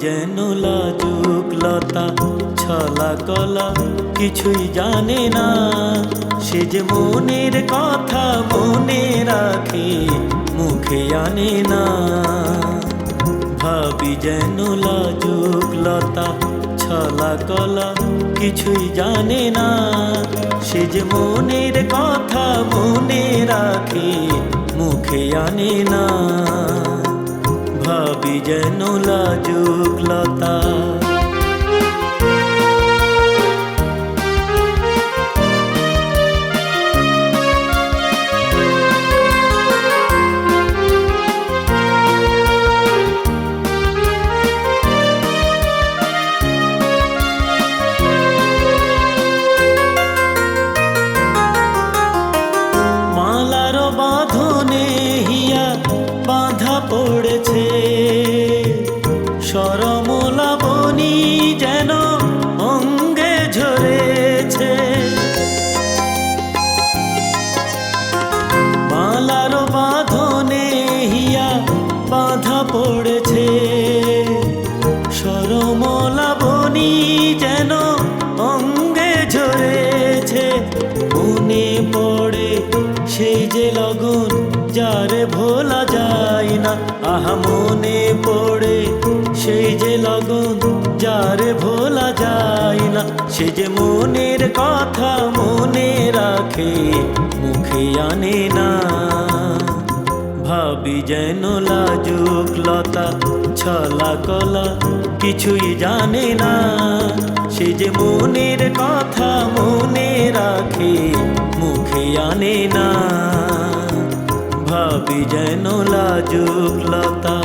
যেন লাজুক লতা, ছলা কলা, কিছুই জানে না। সে যে মনের কথা মনে রাখে, মুখে আনে না। ভাবি যেন লাজুক লতা, ছলা কলা, কিছুই জানে না। সে যে মনের কথা মনে রাখে, মুখে আনে না। যেন লাজুক লতা পড়েছে। সরমলা বনি যেন অঙ্গে ঝরেছে। মনে পড়ে সেই যে লগন যারে ভোলা যায় না। আহা, মনে পড়ে সেই যে লগন যারে ভোলা যায় না। সে যে মনের কথা মনে রাখে, মুখে আনে না। যেন লাজুক লতা, ছলা কলা, কিছুই জানে না। সে যে মনের কথা মনে রাখে, মুখে আনে না। ভাবি যেন লাজুক লতা।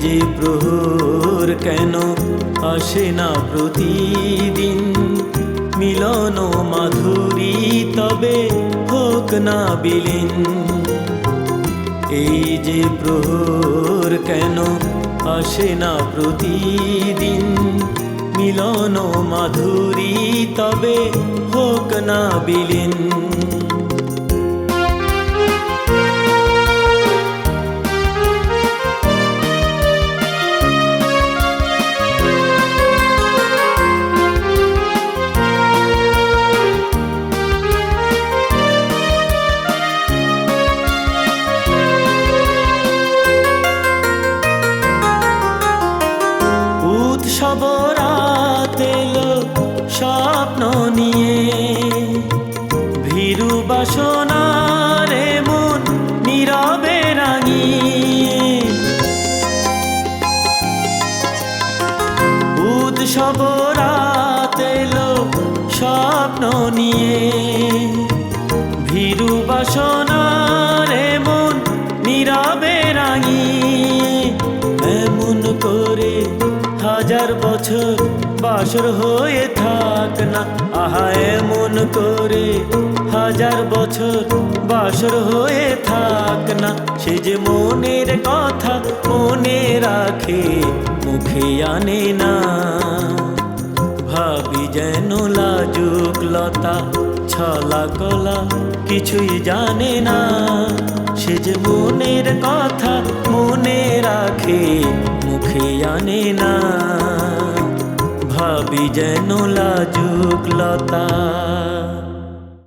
যে প্রহর কেন আসে না প্রতিদিন? মিলন মাধুরী তবে হোক না বিলীন। এই যে প্রহর কেন আসে না প্রতিদিন? মিলন মাধুরী তবে হোক না বিলীন। রাত এলো স্বপ্ন নিয়ে। ভীরু বাসনারে মন নীরবে রাঙিয়ে। উৎসব রাত এলো স্বপ্ন নিয়ে। ভীরু বাসনারে মন নীরবে রাঙিয়ে। এমন করে হাজার বছর বাসর হয়ে থাক না। আহা এমন করে হাজার বছর বাসর হয়ে থাক না। সে যে মনের কথা মনে রাখে, মুখে আনে না। ভাবি যেন লাজুক লতা, ছলা কলা কিছুই জানে না। সে যে মনের কথা মনে রাখে মুখে আনে না। ভাবি যেন লাজুক লতা।